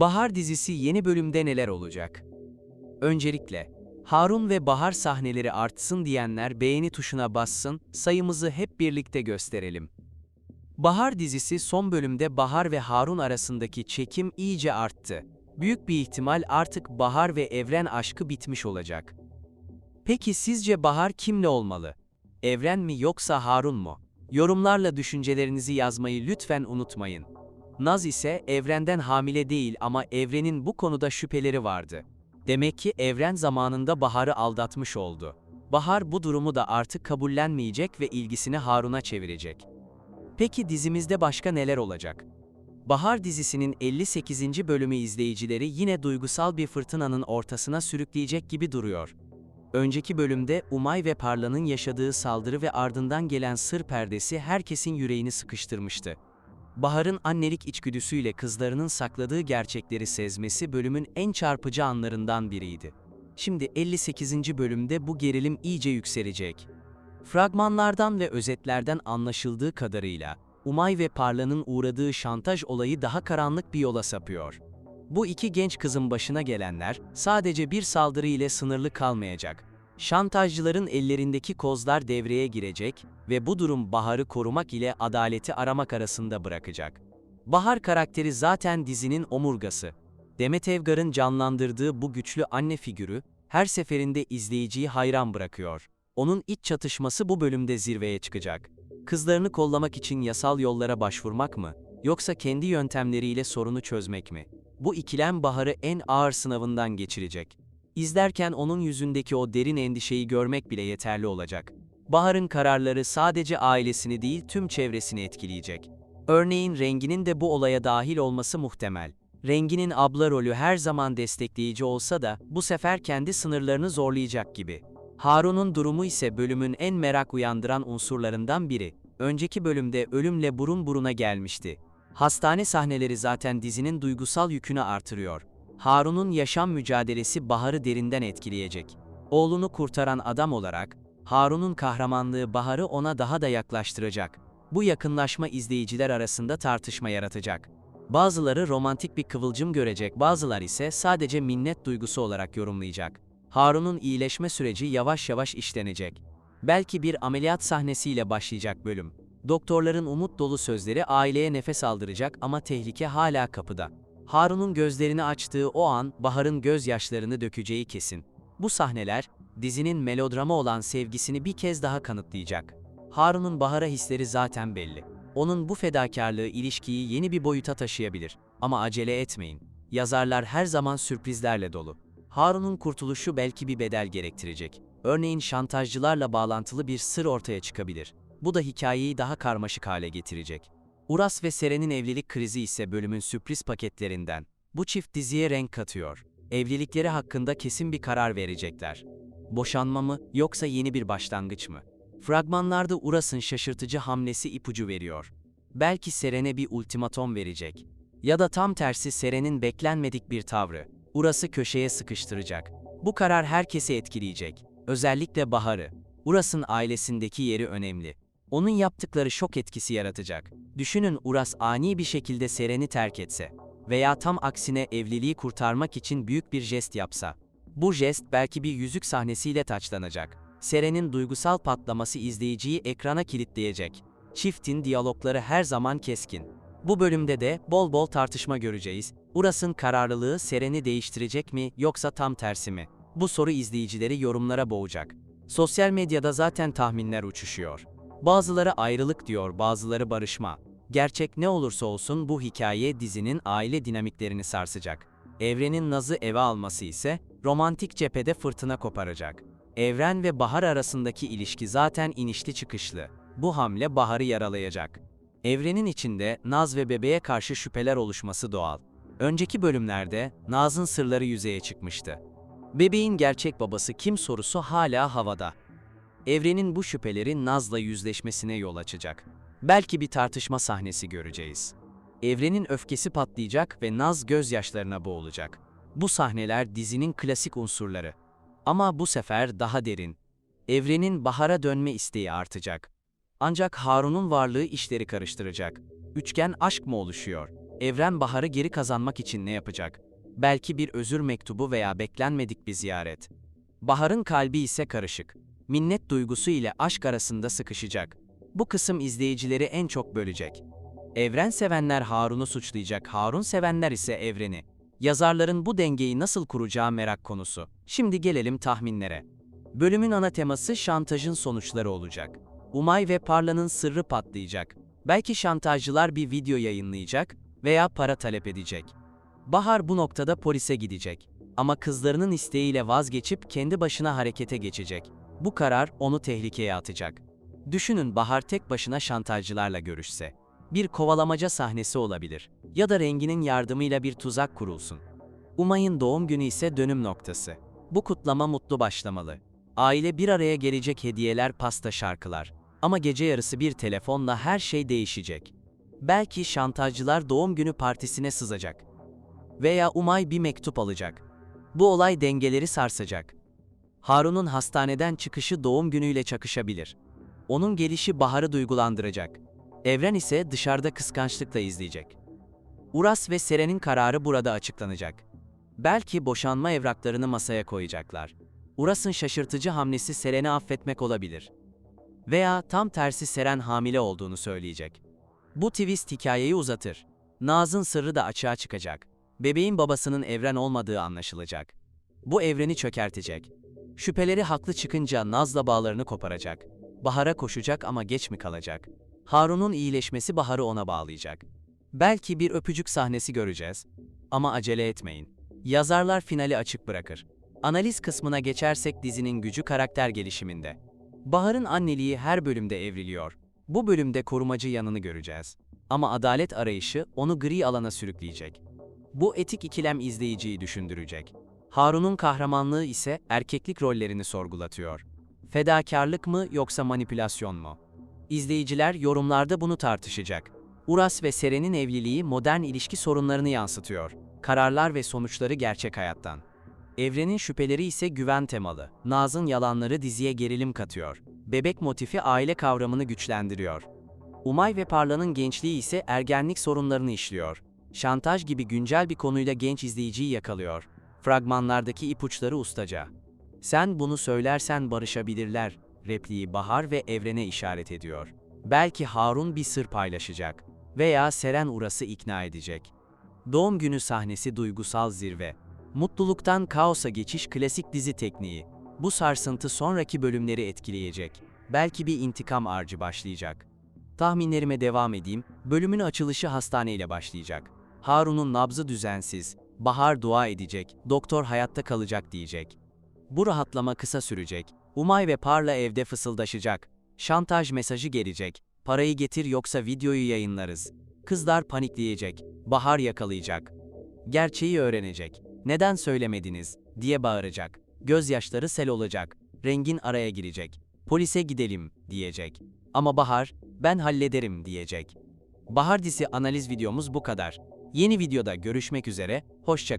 Bahar dizisi yeni bölümde neler olacak? Öncelikle, Harun ve Bahar sahneleri artsın diyenler beğeni tuşuna bassın, sayımızı hep birlikte gösterelim. Bahar dizisi son bölümde Bahar ve Harun arasındaki çekim iyice arttı. Büyük bir ihtimal artık Bahar ve Evren aşkı bitmiş olacak. Peki sizce Bahar kimle olmalı? Evren mi yoksa Harun mu? Yorumlarla düşüncelerinizi yazmayı lütfen unutmayın. Naz ise evrenden hamile değil ama evrenin bu konuda şüpheleri vardı. Demek ki evren zamanında Bahar'ı aldatmış oldu. Bahar bu durumu da artık kabullenmeyecek ve ilgisini Harun'a çevirecek. Peki dizimizde başka neler olacak? Bahar dizisinin 58. bölümü izleyicileri yine duygusal bir fırtınanın ortasına sürükleyecek gibi duruyor. Önceki bölümde Umay ve Parla'nın yaşadığı saldırı ve ardından gelen sır perdesi herkesin yüreğini sıkıştırmıştı. Bahar'ın annelik içgüdüsüyle kızlarının sakladığı gerçekleri sezmesi bölümün en çarpıcı anlarından biriydi. Şimdi 58. bölümde bu gerilim iyice yükselecek. Fragmanlardan ve özetlerden anlaşıldığı kadarıyla, Umay ve Parla'nın uğradığı şantaj olayı daha karanlık bir yola sapıyor. Bu iki genç kızın başına gelenler, sadece bir saldırı ile sınırlı kalmayacak. Şantajcıların ellerindeki kozlar devreye girecek ve bu durum Bahar'ı korumak ile adaleti aramak arasında bırakacak. Bahar karakteri zaten dizinin omurgası. Demet Evgar'ın canlandırdığı bu güçlü anne figürü, her seferinde izleyiciyi hayran bırakıyor. Onun iç çatışması bu bölümde zirveye çıkacak. Kızlarını kollamak için yasal yollara başvurmak mı, yoksa kendi yöntemleriyle sorunu çözmek mi? Bu ikilem Bahar'ı en ağır sınavından geçirecek. İzlerken onun yüzündeki o derin endişeyi görmek bile yeterli olacak. Bahar'ın kararları sadece ailesini değil tüm çevresini etkileyecek. Örneğin Rengi'nin de bu olaya dahil olması muhtemel. Rengi'nin abla rolü her zaman destekleyici olsa da bu sefer kendi sınırlarını zorlayacak gibi. Harun'un durumu ise bölümün en merak uyandıran unsurlarından biri. Önceki bölümde ölümle burun buruna gelmişti. Hastane sahneleri zaten dizinin duygusal yükünü artırıyor. Harun'un yaşam mücadelesi Bahar'ı derinden etkileyecek. Oğlunu kurtaran adam olarak, Harun'un kahramanlığı Bahar'ı ona daha da yaklaştıracak. Bu yakınlaşma izleyiciler arasında tartışma yaratacak. Bazıları romantik bir kıvılcım görecek, bazılar ise sadece minnet duygusu olarak yorumlayacak. Harun'un iyileşme süreci yavaş yavaş işlenecek. Belki bir ameliyat sahnesiyle başlayacak bölüm. Doktorların umut dolu sözleri aileye nefes aldıracak ama tehlike hala kapıda. Harun'un gözlerini açtığı o an Bahar'ın gözyaşlarını dökeceği kesin. Bu sahneler, dizinin melodrama olan sevgisini bir kez daha kanıtlayacak. Harun'un Bahar'a hisleri zaten belli. Onun bu fedakarlığı ilişkiyi yeni bir boyuta taşıyabilir. Ama acele etmeyin. Yazarlar her zaman sürprizlerle dolu. Harun'un kurtuluşu belki bir bedel gerektirecek. Örneğin şantajcılarla bağlantılı bir sır ortaya çıkabilir. Bu da hikayeyi daha karmaşık hale getirecek. Uras ve Seren'in evlilik krizi ise bölümün sürpriz paketlerinden. Bu çift diziye renk katıyor. Evlilikleri hakkında kesin bir karar verecekler. Boşanma mı yoksa yeni bir başlangıç mı? Fragmanlarda Uras'ın şaşırtıcı hamlesi ipucu veriyor. Belki Seren'e bir ultimatom verecek. Ya da tam tersi Seren'in beklenmedik bir tavrı. Uras'ı köşeye sıkıştıracak. Bu karar herkesi etkileyecek. Özellikle Bahar'ı. Uras'ın ailesindeki yeri önemli. Onun yaptıkları şok etkisi yaratacak. Düşünün Uras ani bir şekilde Seren'i terk etse veya tam aksine evliliği kurtarmak için büyük bir jest yapsa. Bu jest belki bir yüzük sahnesiyle taçlanacak. Seren'in duygusal patlaması izleyiciyi ekrana kilitleyecek. Çiftin diyalogları her zaman keskin. Bu bölümde de bol bol tartışma göreceğiz. Uras'ın kararlılığı Seren'i değiştirecek mi yoksa tam tersi mi? Bu soru izleyicileri yorumlara boğacak. Sosyal medyada zaten tahminler uçuşuyor. Bazıları ayrılık diyor, bazıları barışma. Gerçek ne olursa olsun bu hikaye dizinin aile dinamiklerini sarsacak. Evren'in Naz'ı eve alması ise romantik cephede fırtına koparacak. Evren ve Bahar arasındaki ilişki zaten inişli çıkışlı. Bu hamle Bahar'ı yaralayacak. Evrenin içinde Naz ve bebeğe karşı şüpheler oluşması doğal. Önceki bölümlerde Naz'ın sırları yüzeye çıkmıştı. Bebeğin gerçek babası kim sorusu hala havada. Evrenin bu şüpheleri Naz'la yüzleşmesine yol açacak. Belki bir tartışma sahnesi göreceğiz. Evrenin öfkesi patlayacak ve Naz gözyaşlarına boğulacak. Bu sahneler dizinin klasik unsurları. Ama bu sefer daha derin. Evrenin bahara dönme isteği artacak. Ancak Harun'un varlığı işleri karıştıracak. Üçgen aşk mı oluşuyor? Evren Bahar'ı geri kazanmak için ne yapacak? Belki bir özür mektubu veya beklenmedik bir ziyaret. Bahar'ın kalbi ise karışık. Minnet duygusu ile aşk arasında sıkışacak. Bu kısım izleyicileri en çok bölecek. Evren sevenler Harun'u suçlayacak, Harun sevenler ise Evren'i. Yazarların bu dengeyi nasıl kuracağı merak konusu. Şimdi gelelim tahminlere. Bölümün ana teması şantajın sonuçları olacak. Umay ve Parla'nın sırrı patlayacak. Belki şantajcılar bir video yayınlayacak veya para talep edecek. Bahar bu noktada polise gidecek. Ama kızlarının isteğiyle vazgeçip kendi başına harekete geçecek. Bu karar onu tehlikeye atacak. Düşünün Bahar tek başına şantajcılarla görüşse. Bir kovalamaca sahnesi olabilir. Ya da Rengi'nin yardımıyla bir tuzak kurulsun. Umay'ın doğum günü ise dönüm noktası. Bu kutlama mutlu başlamalı. Aile bir araya gelecek hediyeler, pasta, şarkılar. Ama gece yarısı bir telefonla her şey değişecek. Belki şantajcılar doğum günü partisine sızacak. Veya Umay bir mektup alacak. Bu olay dengeleri sarsacak. Harun'un hastaneden çıkışı doğum günüyle çakışabilir. Onun gelişi Bahar'ı duygulandıracak. Evren ise dışarıda kıskançlıkla izleyecek. Uras ve Seren'in kararı burada açıklanacak. Belki boşanma evraklarını masaya koyacaklar. Uras'ın şaşırtıcı hamlesi Seren'i affetmek olabilir. Veya tam tersi Seren hamile olduğunu söyleyecek. Bu twist hikayeyi uzatır. Naz'ın sırrı da açığa çıkacak. Bebeğin babasının evren olmadığı anlaşılacak. Bu evreni çökertecek. Şüpheleri haklı çıkınca Naz'la bağlarını koparacak. Bahar'a koşacak ama geç mi kalacak? Harun'un iyileşmesi Bahar'ı ona bağlayacak. Belki bir öpücük sahnesi göreceğiz. Ama acele etmeyin. Yazarlar finali açık bırakır. Analiz kısmına geçersek dizinin gücü karakter gelişiminde. Bahar'ın anneliği her bölümde evriliyor. Bu bölümde korumacı yanını göreceğiz. Ama adalet arayışı onu gri alana sürükleyecek. Bu etik ikilem izleyiciyi düşündürecek. Harun'un kahramanlığı ise erkeklik rollerini sorgulatıyor. Fedakarlık mı yoksa manipülasyon mu? İzleyiciler yorumlarda bunu tartışacak. Uras ve Seren'in evliliği modern ilişki sorunlarını yansıtıyor. Kararlar ve sonuçları gerçek hayattan. Evrenin şüpheleri ise güven temalı. Naz'ın yalanları diziye gerilim katıyor. Bebek motifi aile kavramını güçlendiriyor. Umay ve Parla'nın gençliği ise ergenlik sorunlarını işliyor. Şantaj gibi güncel bir konuyla genç izleyiciyi yakalıyor. Fragmanlardaki ipuçları ustaca. Sen bunu söylersen barışabilirler, repliği Bahar ve Evren'e işaret ediyor. Belki Harun bir sır paylaşacak veya Seren Uras'ı ikna edecek. Doğum günü sahnesi duygusal zirve. Mutluluktan kaosa geçiş klasik dizi tekniği. Bu sarsıntı sonraki bölümleri etkileyecek. Belki bir intikam arcı başlayacak. Tahminlerime devam edeyim. Bölümün açılışı hastaneyle başlayacak. Harun'un nabzı düzensiz. Bahar dua edecek, doktor hayatta kalacak diyecek. Bu rahatlama kısa sürecek. Umay ve Parla evde fısıldaşacak. Şantaj mesajı gelecek. Parayı getir yoksa videoyu yayınlarız. Kızlar panikleyecek. Bahar yakalayacak. Gerçeği öğrenecek. Neden söylemediniz diye bağıracak. Gözyaşları sel olacak. Rengin araya girecek. Polise gidelim diyecek. Ama Bahar ben hallederim diyecek. Bahar disi analiz videomuz bu kadar. Yeni videoda görüşmek üzere. Hoşça